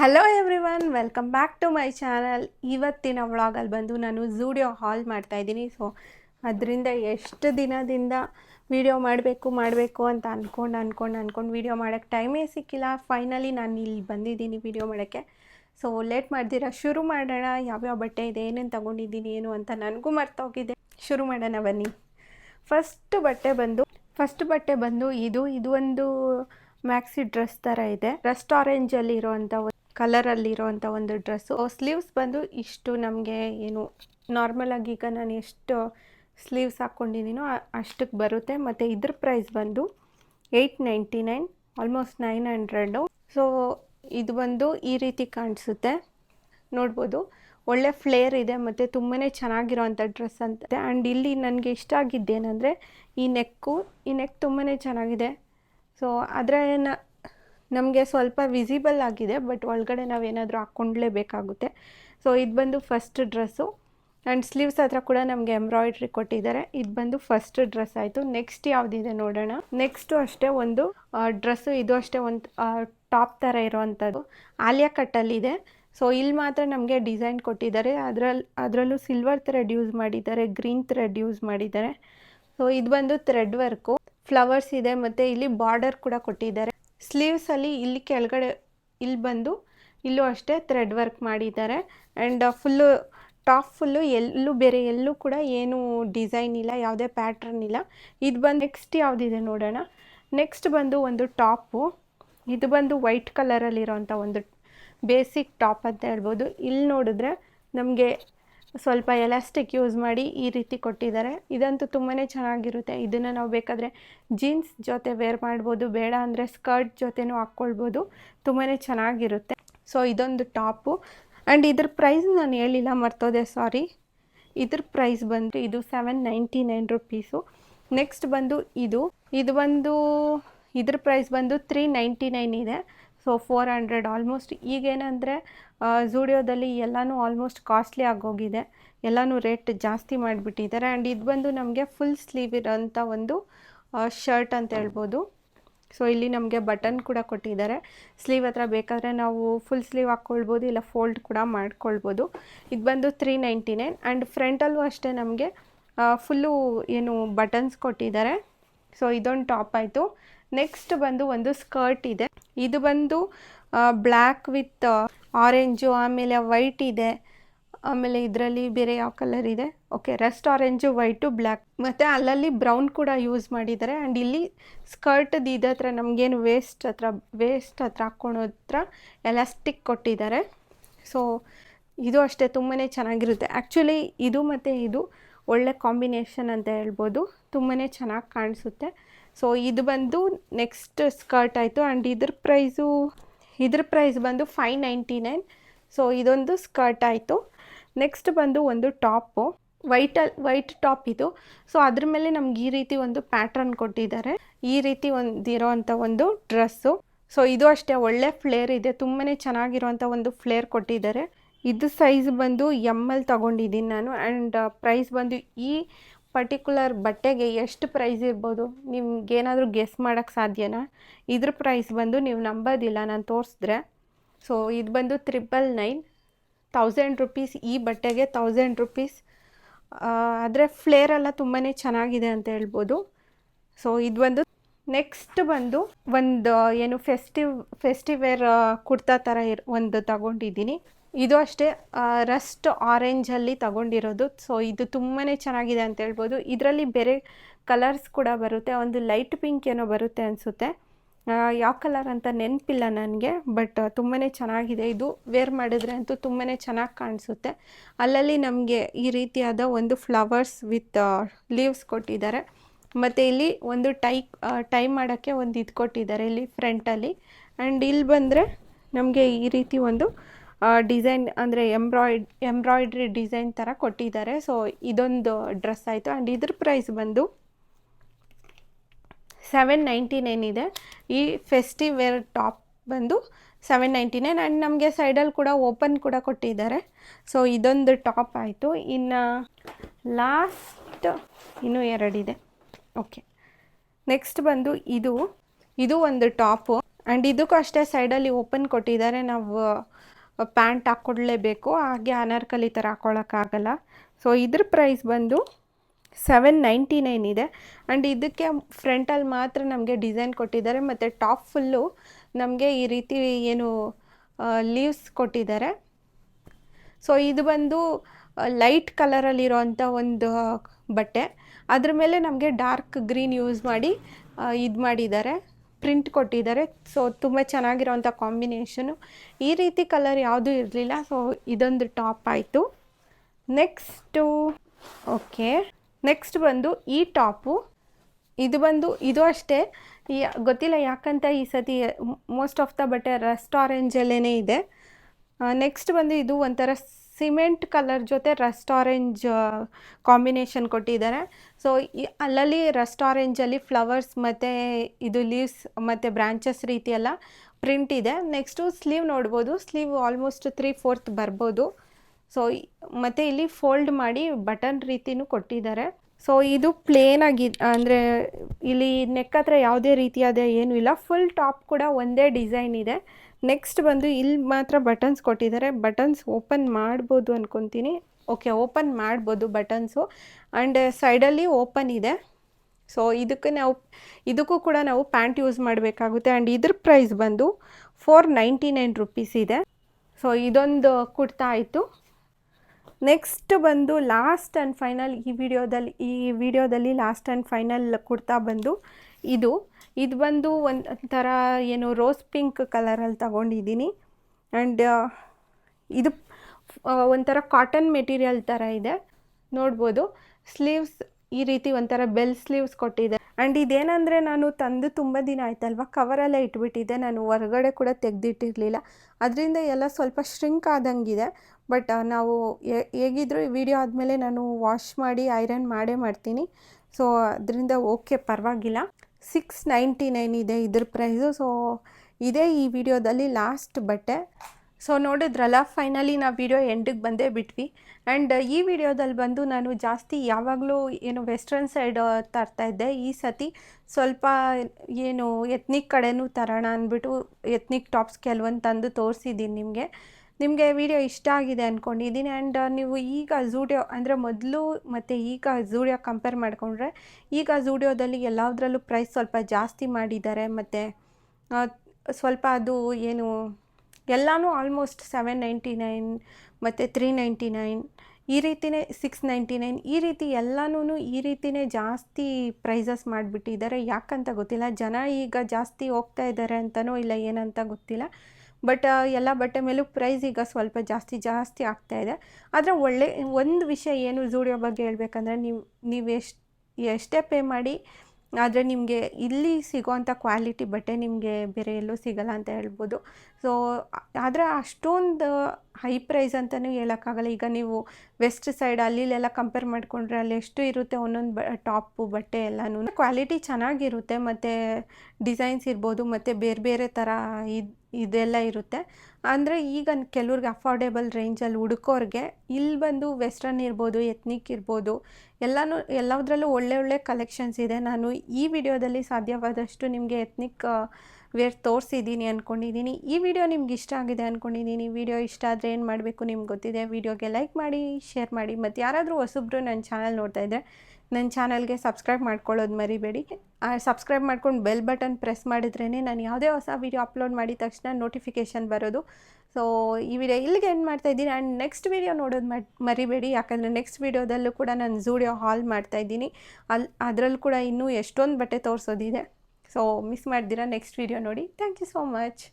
Hello everyone welcome back to my channel ಇವತ್ತಿನ ವ್ಲಾಗಲ್ಲಿ ಬಂದು ನಾನು ಝೂಡಿಯೋ ಹಾಲ್ ಮಾಡ್ತಾ ಇದ್ದೀನಿ. ಸೊ ಅದರಿಂದ ಎಷ್ಟು ದಿನದಿಂದ ವಿಡಿಯೋ ಮಾಡಬೇಕು ಮಾಡಬೇಕು ಅಂತ ಅಂದ್ಕೊಂಡು ಅಂದ್ಕೊಂಡು ಅಂದ್ಕೊಂಡು ವಿಡಿಯೋ ಮಾಡೋಕ್ಕೆ ಟೈಮೇ ಸಿಕ್ಕಿಲ್ಲ. ಫೈನಲಿ ನಾನು ಇಲ್ಲಿ ಬಂದಿದ್ದೀನಿ ವಿಡಿಯೋ ಮಾಡೋಕ್ಕೆ. ಸೊ ಲೇಟ್ ಮಾಡ್ದಿರ, ಶುರು ಮಾಡೋಣ. ಯಾವ್ಯಾವ ಬಟ್ಟೆ ಇದೆ, ಏನೇನು ತೊಗೊಂಡಿದ್ದೀನಿ, ಏನು ಅಂತ ನನಗೂ ಮರ್ತೋಗಿದೆ. ಶುರು ಮಾಡೋಣ ಬನ್ನಿ. ಫಸ್ಟ್ ಬಟ್ಟೆ ಬಂದು ಫಸ್ಟ್ ಬಟ್ಟೆ ಬಂದು ಇದು ಇದು ಒಂದು ಮ್ಯಾಕ್ಸಿ ಡ್ರೆಸ್ ತರ ಇದೆ. ರೆಸ್ಟ್ ಆರೆಂಜ್ ಅಲ್ಲಿ ಇರುವಂತ ಕಲರ್ ಅಲ್ಲಿ ಇರುವಂತ ಒಂದು ಡ್ರೆಸ್ ಸ್ಲೀವ್ಸ್ ಬಂದು ಇಷ್ಟು ನಮಗೆ ಏನು ನಾರ್ಮಲ್ ಆಗಿ ಈಗ ನಾನು ಎಷ್ಟು ಸ್ಲೀವ್ಸ್ ಹಾಕ್ಕೊಂಡಿದ್ದೀನೋ ಅಷ್ಟಕ್ಕೆ ಬರುತ್ತೆ. ಮತ್ತು ಇದ್ರ ಪ್ರೈಸ್ ಬಂದು eight ninety nine almost nine hundred so ಇದು ಬಂದು ಈ ರೀತಿ ಕಾಣಿಸುತ್ತೆ. ನೋಡ್ಬೋದು. ಒಳ್ಳೆ ಫ್ಲೇರ್ ಇದೆ, ಮತ್ತು ತುಂಬಾ ಚೆನ್ನಾಗಿರೋವಂಥ ಡ್ರೆಸ್ ಅಂತ. ಆ್ಯಂಡ್ ಇಲ್ಲಿ ನನಗೆ ಇಷ್ಟ ಆಗಿದ್ದೇನೆಂದರೆ, ಈ ನೆಕ್ಕು ಈ ನೆಕ್ ತುಂಬಾ ಚೆನ್ನಾಗಿದೆ. ಸೊ ಆದರೆ ನಮಗೆ ಸ್ವಲ್ಪ ವಿಸಿಬಲ್ ಆಗಿದೆ ಬಟ್ ಒಳಗಡೆ ನಾವೇನಾದರೂ ಹಾಕ್ಕೊಂಡ್ಲೇಬೇಕಾಗುತ್ತೆ. ಸೊ ಇದು ಬಂದು ಫಸ್ಟ್ ಡ್ರೆಸ್ಸು ಆ್ಯಂಡ್ ಸ್ಲೀವ್ಸ್ ಹತ್ರ ಕೂಡ ನಮಗೆ ಎಂಬ್ರಾಯ್ಡ್ರಿ ಕೊಟ್ಟಿದ್ದಾರೆ. ಇದು ಬಂದು ಫಸ್ಟ್ ಡ್ರೆಸ್ ಆಯಿತು. ನೆಕ್ಸ್ಟ್ ಯಾವುದಿದೆ ನೋಡೋಣ. ನೆಕ್ಸ್ಟು ಅಷ್ಟೇ ಒಂದು ಡ್ರೆಸ್ಸು ಇದು ಅಷ್ಟೇ ಒಂದು ಟಾಪ್ ಥರ ಇರೋವಂಥದ್ದು ಆಲಿಯಾ ಕಟ್ಟಲ್ಲಿದೆ ಸೊ ಇಲ್ಲಿ ಮಾತ್ರ ನಮಗೆ ಡಿಸೈನ್ ಕೊಟ್ಟಿದ್ದಾರೆ. ಅದರಲ್ಲಿ ಅದರಲ್ಲೂ ಸಿಲ್ವರ್ ಥ್ರೆಡ್ ಯೂಸ್ ಮಾಡಿದ್ದಾರೆ ಗ್ರೀನ್ ಥ್ರೆಡ್ ಯೂಸ್ ಮಾಡಿದ್ದಾರೆ. ಸೊ ಇದು ಬಂದು ಥ್ರೆಡ್ ವರ್ಕು ಫ್ಲವರ್ಸ್ ಇದೆ, ಮತ್ತು ಇಲ್ಲಿ ಬಾರ್ಡರ್ ಕೂಡ ಕೊಟ್ಟಿದ್ದಾರೆ. ಸ್ಲೀವ್ಸಲ್ಲಿ ಇಲ್ಲಿ ಕೆಳಗಡೆ ಇಲ್ಲಿ ಬಂದು ಇಲ್ಲೂ ಅಷ್ಟೇ ಥ್ರೆಡ್ ವರ್ಕ್ ಮಾಡಿದ್ದಾರೆ. ಆ್ಯಂಡ್ ಫುಲ್ಲು, ಟಾಪ್ ಫುಲ್ಲು ಎಲ್ಲೂ ಬೇರೆ ಎಲ್ಲೂ ಕೂಡ ಏನು ಡಿಸೈನ್ ಇಲ್ಲ, ಯಾವುದೇ ಪ್ಯಾಟ್ರನ್ ಇಲ್ಲ. ಇದು ಬಂದು ನೆಕ್ಸ್ಟ್ ಯಾವುದಿದೆ ನೋಡೋಣ. ನೆಕ್ಸ್ಟ್ ಬಂದು ಒಂದು ಟಾಪು. ಇದು ಬಂದು ವೈಟ್ ಕಲರಲ್ಲಿರೋಂಥ ಒಂದು ಬೇಸಿಕ್ ಟಾಪ್ ಅಂತ ಹೇಳ್ಬೋದು. ಇಲ್ಲಿ ನೋಡಿದ್ರೆ ನಮಗೆ ಸ್ವಲ್ಪ ಎಲಾಸ್ಟಿಕ್ ಯೂಸ್ ಮಾಡಿ ಈ ರೀತಿ ಕೊಟ್ಟಿದ್ದಾರೆ. ಇದಂತೂ ತುಂಬಾ ಚೆನ್ನಾಗಿರುತ್ತೆ. ಇದನ್ನು ನಾವು ಬೇಕಾದರೆ ಜೀನ್ಸ್ ಜೊತೆ ವೇರ್ ಮಾಡ್ಬೋದು, ಬೇಡ ಅಂದರೆ ಸ್ಕರ್ಟ್ ಜೊತೆನೂ ಹಾಕ್ಕೊಳ್ಬೋದು. ತುಂಬಾ ಚೆನ್ನಾಗಿರುತ್ತೆ. ಸೊ ಇದೊಂದು ಟಾಪು ಆ್ಯಂಡ್ ಇದ್ರ ಪ್ರೈಸ್ ನಾನು ಹೇಳಿಲ್ಲ, ಮರ್ತೋದೆ ಸಾರಿ ಇದ್ರ ಪ್ರೈಸ್ ಬಂದು ಇದು seven ninety nine rupees next ಬಂದು ಇದು. ಇದು ಬಂದು, ಇದ್ರ ಪ್ರೈಸ್ ಬಂದು ತ್ರೀ ನೈಂಟಿ ನೈನ್ ಇದೆ. ಸೊ ಫೋರ್ ಹಂಡ್ರೆಡ್ ಆಲ್ಮೋಸ್ಟ್ ಈಗೇನಂದರೆ ಝೂಡಿಯೋದಲ್ಲಿ ಎಲ್ಲನೂ ಆಲ್ಮೋಸ್ಟ್ ಕಾಸ್ಟ್ಲಿ ಆಗೋಗಿದೆ. ಎಲ್ಲನೂ ರೇಟ್ ಜಾಸ್ತಿ ಮಾಡಿಬಿಟ್ಟಿದ್ದಾರೆ. ಆ್ಯಂಡ್ ಇದು ಬಂದು ನಮಗೆ ಫುಲ್ ಸ್ಲೀವ್ ಇರೋಂಥ ಒಂದು ಶರ್ಟ್ ಅಂತ ಹೇಳ್ಬೋದು. ಸೊ ಇಲ್ಲಿ ನಮಗೆ ಬಟನ್ ಕೂಡ ಕೊಟ್ಟಿದ್ದಾರೆ. ಸ್ಲೀವ್ ಹತ್ರ ಬೇಕಾದರೆ ನಾವು ಫುಲ್ ಸ್ಲೀವ್ ಹಾಕ್ಕೊಳ್ಬೋದು, ಇಲ್ಲ ಫೋಲ್ಡ್ ಕೂಡ ಮಾಡ್ಕೊಳ್ಬೋದು. ಇದು ಬಂದು ತ್ರೀ ನೈಂಟಿ ನೈನ್ ಆ್ಯಂಡ್ ಫ್ರಂಟಲ್ಲೂ ಅಷ್ಟೇ ನಮಗೆ ಫುಲ್ಲು ಏನು ಬಟನ್ಸ್ ಕೊಟ್ಟಿದ್ದಾರೆ. ಸೊ ಇದೊಂದು ಟಾಪ್ ಆಯಿತು. ನೆಕ್ಸ್ಟ್ ಬಂದು ಒಂದು ಸ್ಕರ್ಟ್ ಇದೆ. ಇದು ಬಂದು ಬ್ಲ್ಯಾಕ್ ವಿತ್ ಆರೆಂಜು ಆಮೇಲೆ ವೈಟ್ ಇದೆ. ಆಮೇಲೆ ಇದರಲ್ಲಿ ಬೇರೆ ಯಾವ ಕಲರ್ ಇದೆ? Okay rest orange white black ಮತ್ತು ಅಲ್ಲಲ್ಲಿ ಬ್ರೌನ್ ಕೂಡ ಯೂಸ್ ಮಾಡಿದ್ದಾರೆ. ಆ್ಯಂಡ್ ಇಲ್ಲಿ ಸ್ಕರ್ಟ್ದು ಇದ ಹತ್ರ ನಮಗೇನು ವೇಸ್ಟ್ ಹತ್ರ ವೇಸ್ಟ್ ಹತ್ರ ಹಾಕ್ಕೊಳೋ ಹತ್ರ ಎಲಾಸ್ಟಿಕ್ ಕೊಟ್ಟಿದ್ದಾರೆ. ಸೊ ಇದು ಅಷ್ಟೇ ತುಂಬಾ ಚೆನ್ನಾಗಿರುತ್ತೆ. ಆ್ಯಕ್ಚುಲಿ ಇದು ಮತ್ತು ಇದು ಒಳ್ಳೆ ಕಾಂಬಿನೇಷನ್ ಅಂತ ಹೇಳ್ಬೋದು. ತುಂಬಾ ಚೆನ್ನಾಗಿ ಕಾಣಿಸುತ್ತೆ. ಸೊ ಇದು ಬಂದು ನೆಕ್ಸ್ಟ್ ಸ್ಕರ್ಟ್ ಆಯಿತು. ಆ್ಯಂಡ್ ಇದ್ರ ಪ್ರೈಸು ಇದ್ರ ಪ್ರೈಸ್ ಬಂದು ಫೈ ನೈಂಟಿ ನೈನ್ ಸೊ ಇದೊಂದು ಸ್ಕರ್ಟ್ ಆಯಿತು. ನೆಕ್ಸ್ಟ್ ಬಂದು ಒಂದು ಟಾಪು ವೈಟಲ್ಲಿ ವೈಟ್ ಟಾಪ್ ಇದು. ಸೊ ಅದ್ರ ಮೇಲೆ ನಮ್ಗೆ ಈ ರೀತಿ ಒಂದು ಪ್ಯಾಟ್ರನ್ ಕೊಟ್ಟಿದ್ದಾರೆ. ಈ ರೀತಿ ಒಂದು ಇರೋವಂಥ ಒಂದು ಡ್ರೆಸ್ಸು ಸೊ ಇದು ಅಷ್ಟೇ, ಒಳ್ಳೆ ಫ್ಲೇರ್ ಇದೆ. ತುಂಬಾ ಚೆನ್ನಾಗಿರುವಂಥ ಒಂದು ಫ್ಲೇರ್ ಕೊಟ್ಟಿದ್ದಾರೆ. ಇದು ಸೈಜ್ ಬಂದು ಎಂ ಎಲ್ ತೊಗೊಂಡಿದ್ದೀನಿ ನಾನು. ಆ್ಯಂಡ್ ಪ್ರೈಸ್ ಬಂದು ಈ ಪರ್ಟಿಕ್ಯುಲರ್ ಬಟ್ಟೆಗೆ ಎಷ್ಟು ಪ್ರೈಸ್ ಇರ್ಬೋದು? ನಿಮ್ಗೇನಾದರೂ ಗೆಸ್ ಮಾಡೋಕ್ಕೆ ಸಾಧ್ಯನಾ? ಇದ್ರ ಪ್ರೈಸ್ ಬಂದು ನೀವು ನಂಬೋದಿಲ್ಲ, ನಾನು ತೋರಿಸಿದ್ರೆ. ಸೊ ಇದು ಬಂದು ತ್ರಿಬಲ್ ನೈನ್ ತೌಸಂಡ್ ರುಪೀಸ್ ಈ ಬಟ್ಟೆಗೆ ತೌಸಂಡ್ ರುಪೀಸ್ ಆದರೆ ಫ್ಲೇರ್ ಎಲ್ಲ ತುಂಬಾ ಚೆನ್ನಾಗಿದೆ ಅಂತ ಹೇಳ್ಬೋದು. ಸೊ ಇದು ಬಂದು ನೆಕ್ಸ್ಟ್ ಬಂದು ಒಂದು, ಏನು ಫೆಸ್ಟಿವ್ ಫೆಸ್ಟಿವೇರ್ ಕುರ್ತಾ ಥರ ಇರ್, ಒಂದು ತಗೊಂಡಿದ್ದೀನಿ. ಇದು ಅಷ್ಟೇ ರಸ್ಟ್ ಆರೆಂಜಲ್ಲಿ ತಗೊಂಡಿರೋದು. ಸೊ ಇದು ತುಂಬಾ ಚೆನ್ನಾಗಿದೆ ಅಂತ ಹೇಳ್ಬೋದು. ಇದರಲ್ಲಿ ಬೇರೆ ಕಲರ್ಸ್ ಕೂಡ ಬರುತ್ತೆ. ಒಂದು ಲೈಟ್ ಪಿಂಕ್ ಏನೋ ಬರುತ್ತೆ ಅನಿಸುತ್ತೆ. ಯಾವ ಕಲರ್ ಅಂತ ನೆನಪಿಲ್ಲ ನನಗೆ ಬಟ್ ತುಂಬಾ ಚೆನ್ನಾಗಿದೆ. ಇದು ವೇರ್ ಮಾಡಿದ್ರೆ ಅಂತೂ ತುಂಬಾ ಚೆನ್ನಾಗಿ ಕಾಣಿಸುತ್ತೆ. ಅಲ್ಲಲ್ಲಿ ನಮಗೆ ಈ ರೀತಿಯಾದ ಒಂದು ಫ್ಲವರ್ಸ್ ವಿತ್ ಲೀವ್ಸ್ ಕೊಟ್ಟಿದ್ದಾರೆ. ಮತ್ತು ಇಲ್ಲಿ ಒಂದು ಟೈ ಟೈ ಮಾಡೋಕ್ಕೆ ಒಂದು ಇದು ಕೊಟ್ಟಿದ್ದಾರೆ ಇಲ್ಲಿ ಫ್ರಂಟಲ್ಲಿ ಆ್ಯಂಡ್ ಇಲ್ಲಿ ಬಂದರೆ ನಮಗೆ ಈ ರೀತಿ ಒಂದು ಡಿಸೈನ್ ಅಂದರೆ ಎಂಬ್ರಾಯ್ಡ್ ಎಂಬ್ರಾಯ್ಡ್ರಿ ಡಿಸೈನ್ ಥರ ಕೊಟ್ಟಿದ್ದಾರೆ. ಸೊ ಇದೊಂದು ಡ್ರೆಸ್ ಆಯಿತು. ಆ್ಯಂಡ್ ಇದ್ರ ಪ್ರೈಸ್ ಬಂದು ಸೆವೆನ್ ನೈಂಟಿ ನೈನ್ ಇದೆ. ಈ ಫೆಸ್ಟಿವ್ ವೇರ್ ಟಾಪ್ ಬಂದು ಸೆವೆನ್ ನೈಂಟಿ ನೈನ್ ಆ್ಯಂಡ್ ನಮಗೆ ಸೈಡಲ್ಲಿ ಕೂಡ ಓಪನ್ ಕೂಡ ಕೊಟ್ಟಿದ್ದಾರೆ. ಸೊ ಇದೊಂದು ಟಾಪ್ ಆಯಿತು. ಇನ್ನು ಲಾಸ್ಟ್ ಇನ್ನೂ ಎರಡಿದೆ ಓಕೆ ನೆಕ್ಸ್ಟ್ ಬಂದು ಇದು. ಇದು ಒಂದು ಟಾಪು ಆ್ಯಂಡ್ ಇದಕ್ಕೂ ಅಷ್ಟೇ ಸೈಡಲ್ಲಿ ಓಪನ್ ಕೊಟ್ಟಿದ್ದಾರೆ. ನಾವು ಪ್ಯಾಂಟ್ ಹಾಕ್ಕೊಡ್ಲೇಬೇಕು. ಹಾಗೆ ಅನಾರ್ಕಲಿ ಥರ ಹಾಕ್ಕೊಳ್ಳೋಕ್ಕಾಗಲ್ಲ ಸೊ ಇದ್ರ ಪ್ರೈಸ್ ಬಂದು ಸೆವೆನ್ ನೈಂಟಿ ನೈನ್ ಇದೆ. ಆ್ಯಂಡ್ ಇದಕ್ಕೆ ಫ್ರಂಟಲ್ಲಿ ಮಾತ್ರ ನಮಗೆ ಡಿಸೈನ್ ಕೊಟ್ಟಿದ್ದಾರೆ. ಮತ್ತು ಟಾಪ್ ಫುಲ್ಲು ನಮಗೆ ಈ ರೀತಿ ಏನು ಲೀವ್ಸ್ ಕೊಟ್ಟಿದ್ದಾರೆ. ಸೊ ಇದು ಬಂದು ಲೈಟ್ ಕಲರಲ್ಲಿರೋವಂಥ ಒಂದು ಬಟ್ಟೆ. ಅದ್ರ ಮೇಲೆ ನಮಗೆ ಡಾರ್ಕ್ ಗ್ರೀನ್ ಯೂಸ್ ಮಾಡಿ ಇದು ಮಾಡಿದ್ದಾರೆ. ಪ್ರಿಂಟ್ ಕೊಟ್ಟಿದ್ದಾರೆ. ಸೊ ತುಂಬ ಚೆನ್ನಾಗಿರೋವಂಥ ಕಾಂಬಿನೇಷನು ಈ ರೀತಿ ಕಲರ್ ಯಾವುದೂ ಇರಲಿಲ್ಲ. ಸೊ ಇದೊಂದು ಟಾಪ್ ಆಯಿತು. ನೆಕ್ಸ್ಟು ಓಕೆ ನೆಕ್ಸ್ಟ್ ಬಂದು ಈ ಟಾಪು ಇದು ಬಂದು, ಇದು ಅಷ್ಟೇ. ಗೊತ್ತಿಲ್ಲ ಯಾಕಂತ ಈ ಸತಿ ಮೋಸ್ಟ್ ಆಫ್ ದ ಬಟ್ಟೆ ರೆಸ್ಟ್ ಆರೆಂಜಲ್ಲೇ ಇದೆ. ನೆಕ್ಸ್ಟ್ ಬಂದು ಇದು ಒಂಥರ ಸಿಮೆಂಟ್ ಕಲರ್ ಜೊತೆ ರಸ್ಟ್ ಆರೆಂಜ್ ಕಾಂಬಿನೇಷನ್ ಕೊಟ್ಟಿದ್ದಾರೆ. ಸೊ ಅಲ್ಲಲ್ಲಿ ರಸ್ಟ್ ಆರೆಂಜಲ್ಲಿ ಫ್ಲವರ್ಸ್ ಮತ್ತು ಇದು ಲೀವ್ಸ್ ಮತ್ತು ಬ್ರಾಂಚಸ್ ರೀತಿ ಎಲ್ಲ ಪ್ರಿಂಟ್ ಇದೆ. ನೆಕ್ಸ್ಟು ಸ್ಲೀವ್ ನೋಡ್ಬೋದು. ಸ್ಲೀವ್ ಆಲ್ಮೋಸ್ಟ್ ತ್ರೀ ಫೋರ್ತ್ ಬರ್ಬೋದು ಸೊ ಮತ್ತು ಇಲ್ಲಿ ಫೋಲ್ಡ್ ಮಾಡಿ ಬಟನ್ ರೀತಿನೂ ಕೊಟ್ಟಿದ್ದಾರೆ. ಸೊ ಇದು ಪ್ಲೇನ್ ಆಗಿ, ಅಂದರೆ ಇಲ್ಲಿ ನೆಕ್ ಹತ್ರ ಯಾವುದೇ ರೀತಿಯಾದ ಏನೂ ಇಲ್ಲ. ಫುಲ್ ಟಾಪ್ ಕೂಡ ಒಂದೇ ಡಿಸೈನ್ ಇದೆ. ನೆಕ್ಸ್ಟ್ ಬಂದು ಇಲ್ಲಿ ಮಾತ್ರ ಬಟನ್ಸ್ ಕೊಟ್ಟಿದ್ದಾರೆ. ಬಟನ್ಸ್ ಓಪನ್ ಮಾಡ್ಬೋದು ಅಂದ್ಕೊತೀನಿ ಓಕೆ ಓಪನ್ ಮಾಡ್ಬೋದು ಬಟನ್ಸು ಆ್ಯಂಡ್ ಸೈಡಲ್ಲಿ ಓಪನ್ ಇದೆ. ಸೊ ಇದಕ್ಕೆ ನಾವು, ಇದಕ್ಕೂ ಕೂಡ ನಾವು ಪ್ಯಾಂಟ್ ಯೂಸ್ ಮಾಡಬೇಕಾಗುತ್ತೆ. ಆ್ಯಂಡ್ ಇದ್ರ ಪ್ರೈಸ್ ಬಂದು ಫೋರ್ ನೈಂಟಿ ನೈನ್ ರುಪೀಸ್ ಇದೆ. ಸೊ ಇದೊಂದು ಕುರ್ತಾ ಆಯಿತು. ನೆಕ್ಸ್ಟ್ ಬಂದು ಲಾಸ್ಟ್ ಆ್ಯಂಡ್ ಫೈನಲ್ ಈ ವಿಡಿಯೋದಲ್ಲಿ ಈ ವಿಡಿಯೋದಲ್ಲಿ ಲಾಸ್ಟ್ ಆ್ಯಂಡ್ ಫೈನಲ್ ಕುರ್ತಾ ಬಂದು ಇದು ಇದು ಬಂದು ಒಂಥರ ಏನು ರೋಸ್ ಪಿಂಕ್ ಕಲರಲ್ಲಿ ತಗೊಂಡಿದ್ದೀನಿ. ಆ್ಯಂಡ್ ಇದು ಒಂಥರ ಕಾಟನ್ ಮೆಟೀರಿಯಲ್ ಥರ ಇದೆ. ನೋಡ್ಬೋದು ಸ್ಲೀವ್ಸ್ ಈ ರೀತಿ ಒಂಥರ ಬೆಲ್ ಸ್ಲೀವ್ಸ್ ಕೊಟ್ಟಿದೆ. ಆ್ಯಂಡ್ ಇದೇನಂದರೆ ನಾನು ತಂದು ತುಂಬ ದಿನ ಆಯ್ತಲ್ವ? ಕವರೆಲ್ಲ ಇಟ್ಬಿಟ್ಟಿದ್ದೆ. ನಾನು ಹೊರಗಡೆ ಕೂಡ ತೆಗೆದಿಟ್ಟಿರಲಿಲ್ಲ. ಅದರಿಂದ ಎಲ್ಲ ಸ್ವಲ್ಪ ಶ್ರಿಂಕ್ ಆದಂಗಿದೆ. ಬಟ್ ನಾವು ಹೇಗಿದ್ರು ಈ ವಿಡಿಯೋ ಆದಮೇಲೆ ನಾನು ವಾಶ್ ಮಾಡಿ ಐರನ್ ಮಾಡೇ ಮಾಡ್ತೀನಿ. ಸೊ ಅದರಿಂದ ಓಕೆ ಪರವಾಗಿಲ್ಲ. ಸಿಕ್ಸ್ ನೈಂಟಿ ನೈನ್ ಇದೆ ಇದ್ರ ಪ್ರೈಸು ಸೊ ಇದೇ ಈ ವಿಡಿಯೋದಲ್ಲಿ ಲಾಸ್ಟ್ ಬಟ್ಟೆ. ಸೊ ನೋಡಿದ್ರಲ್ಲ ಫೈನಲಿ ನಾವು ವಿಡಿಯೋ ಎಂಡಿಗೆ ಬಂದೇ ಬಿಟ್ವಿ. ಆ್ಯಂಡ್ ಈ ವಿಡಿಯೋದಲ್ಲಿ ಬಂದು ನಾನು ಜಾಸ್ತಿ ಯಾವಾಗಲೂ ಏನು ವೆಸ್ಟರ್ನ್ ಸೈಡ್ ತರ್ತಾಯಿದ್ದೆ ಈ ಸತಿ ಸ್ವಲ್ಪ ಏನು ಎತ್ನಿಕ್ ಕಡೆನೂ ತರೋಣ ಅಂದ್ಬಿಟ್ಟು ಎತ್ನಿಕ್ ಟಾಪ್ಸ್ ಕೆಲವೊಂದು ತಂದು ತೋರಿಸಿದ್ದೀನಿ ನಿಮಗೆ. ನಿಮಗೆ ವಿಡಿಯೋ ಇಷ್ಟ ಆಗಿದೆ ಅಂದ್ಕೊಂಡಿದ್ದೀನಿ ಆ್ಯಂಡ್ ನೀವು ಈಗ ಝೂಡಿಯೋ ಅಂದರೆ ಮೊದಲು ಮತ್ತು ಈಗ ಝೂಡಿಯೋ ಕಂಪೇರ್ ಮಾಡಿಕೊಂಡ್ರೆ, ಈಗ ಝೂಡಿಯೋದಲ್ಲಿ ಎಲ್ಲದರಲ್ಲೂ ಪ್ರೈಸ್ ಸ್ವಲ್ಪ ಜಾಸ್ತಿ ಮಾಡಿದ್ದಾರೆ. ಮತ್ತು ಸ್ವಲ್ಪ ಅದು ಏನು, ಎಲ್ಲನೂ ಆಲ್ಮೋಸ್ಟ್ ಸೆವೆನ್ ನೈಂಟಿ ನೈನ್ ಮತ್ತು ತ್ರೀ ನೈಂಟಿ ನೈನ್ ಈ ರೀತಿಯೇ ಸಿಕ್ಸ್ ನೈಂಟಿ ನೈನ್ ಈ ರೀತಿ ಎಲ್ಲನೂ ಈ ರೀತಿಯೇ ಜಾಸ್ತಿ ಪ್ರೈಸಸ್ ಮಾಡಿಬಿಟ್ಟಿದ್ದಾರೆ. ಯಾಕಂತ ಗೊತ್ತಿಲ್ಲ. ಜನ ಈಗ ಜಾಸ್ತಿ ಹೋಗ್ತಾ ಇದ್ದಾರೆ ಅಂತಲೂ ಇಲ್ಲ ಏನಂತ ಗೊತ್ತಿಲ್ಲ. ಬಟ್ ಎಲ್ಲ ಬಟ್ಟೆ ಮೇಲೂ ಪ್ರೈಸ್ ಈಗ ಸ್ವಲ್ಪ ಜಾಸ್ತಿ ಜಾಸ್ತಿ ಆಗ್ತಾ ಇದೆ. ಆದರೆ ಒಳ್ಳೆ, ಒಂದು ವಿಷಯ ಏನು ಝೂಡಿಯೋ ಬಗ್ಗೆ ಹೇಳಬೇಕಂದ್ರೆ ನೀವು ನೀವು ಎಷ್ಟು, ಎಷ್ಟೇ ಪೇ ಮಾಡಿ, ಆದರೆ ನಿಮಗೆ ಇಲ್ಲಿ ಸಿಗೋವಂಥ ಕ್ವಾಲಿಟಿ ಬಟ್ಟೆ ನಿಮಗೆ ಬೇರೆ ಎಲ್ಲೂ ಸಿಗಲ್ಲ ಅಂತ ಹೇಳ್ಬೋದು. ಸೊ ಆದರೆ ಅಷ್ಟೊಂದು ಹೈ ಪ್ರೈಸ್ ಅಂತಲೂ ಹೇಳೋಕ್ಕಾಗಲ್ಲ. ಈಗ ನೀವು ವೆಸ್ಟ್ ಸೈಡ್ ಅಲ್ಲಿಲೆಲ್ಲ ಕಂಪೇರ್ ಮಾಡಿಕೊಂಡ್ರೆ ಅಲ್ಲಿ ಎಷ್ಟು ಇರುತ್ತೆ ಒಂದೊಂದು ಬ ಟಾಪು ಬಟ್ಟೆ ಎಲ್ಲನೂ. ಕ್ವಾಲಿಟಿ ಚೆನ್ನಾಗಿರುತ್ತೆ, ಮತ್ತು ಡಿಸೈನ್ಸ್ ಇರ್ಬೋದು, ಮತ್ತು ಬೇರೆ ಬೇರೆ ಥರ ಇದು ಇದೆಲ್ಲ ಇರುತ್ತೆ. ಅಂದರೆ ಈಗ ಕೆಲವ್ರಿಗೆ ಅಫೋರ್ಡೆಬಲ್ ರೇಂಜಲ್ಲಿ ಹುಡುಕೋರಿಗೆ ಇಲ್ಲಿ ಬಂದು ವೆಸ್ಟರ್ನ್ ಇರ್ಬೋದು ಎತ್ನಿಕ್ ಇರ್ಬೋದು, ಎಲ್ಲನೂ ಎಲ್ಲದರಲ್ಲೂ ಒಳ್ಳೆ ಒಳ್ಳೆ ಕಲೆಕ್ಷನ್ಸ್ ಇದೆ. ನಾನು ಈ ವಿಡಿಯೋದಲ್ಲಿ ಸಾಧ್ಯವಾದಷ್ಟು ನಿಮಗೆ ಎತ್ನಿಕ್ ವೇರ್ ತೋರಿಸಿದ್ದೀನಿ ಅಂದ್ಕೊಂಡಿದ್ದೀನಿ ಈ ವಿಡಿಯೋ ನಿಮ್ಗೆ ಇಷ್ಟ ಆಗಿದೆ ಅಂದ್ಕೊಂಡಿದ್ದೀನಿ ವಿಡಿಯೋ ಇಷ್ಟ ಆದರೆ ಏನು ಮಾಡಬೇಕು ನಿಮ್ಗೆ ಗೊತ್ತಿದೆ. ವಿಡಿಯೋಗೆ ಲೈಕ್ ಮಾಡಿ ಶೇರ್ ಮಾಡಿ. ಮತ್ತು ಯಾರಾದರೂ ಹೊಸಬ್ರು ನನ್ನ ಚಾನಲ್ ನೋಡ್ತಾ ಇದ್ದರೆ ನನ್ನ ಚಾನಲ್ಗೆ ಸಬ್ಸ್ಕ್ರೈಬ್ ಮಾಡ್ಕೊಳ್ಳೋದು ಮರಿಬೇಡಿ. ಸಬ್ಸ್ಕ್ರೈಬ್ ಮಾಡ್ಕೊಂಡು ಬೆಲ್ ಬಟನ್ ಪ್ರೆಸ್ ಮಾಡಿದ್ರೇ ನಾನು ಯಾವುದೇ ಹೊಸ ವೀಡಿಯೋ ಅಪ್ಲೋಡ್ ಮಾಡಿದ ತಕ್ಷಣ ನೋಟಿಫಿಕೇಷನ್ ಬರೋದು. ಸೊ ಈ ವಿಡಿಯೋ ಇಲ್ಲಿಗೆ ಎಂಡ್ ಮಾಡ್ತಾ ಇದ್ದೀನಿ. ಆ್ಯಂಡ್ ನೆಕ್ಸ್ಟ್ ವೀಡಿಯೋ ನೋಡೋದು ಮರಿಬೇಡಿ. ಯಾಕಂದರೆ ನೆಕ್ಸ್ಟ್ ವೀಡಿಯೋದಲ್ಲೂ ಕೂಡ ನಾನು ಝೂಡಿಯೋ ಹಾಲ್ ಮಾಡ್ತಾ ಇದ್ದೀನಿ. ಅಲ್ಲಿ ಅದರಲ್ಲೂ ಕೂಡ ಇನ್ನೂ ಎಷ್ಟೊಂದು ಬಟ್ಟೆ ತೋರಿಸೋದಿದೆ. ಸೊ ಮಿಸ್ ಮಾಡ್ದಿರಾ ನೆಕ್ಸ್ಟ್ ವೀಡಿಯೋ ನೋಡಿ. Thank you so much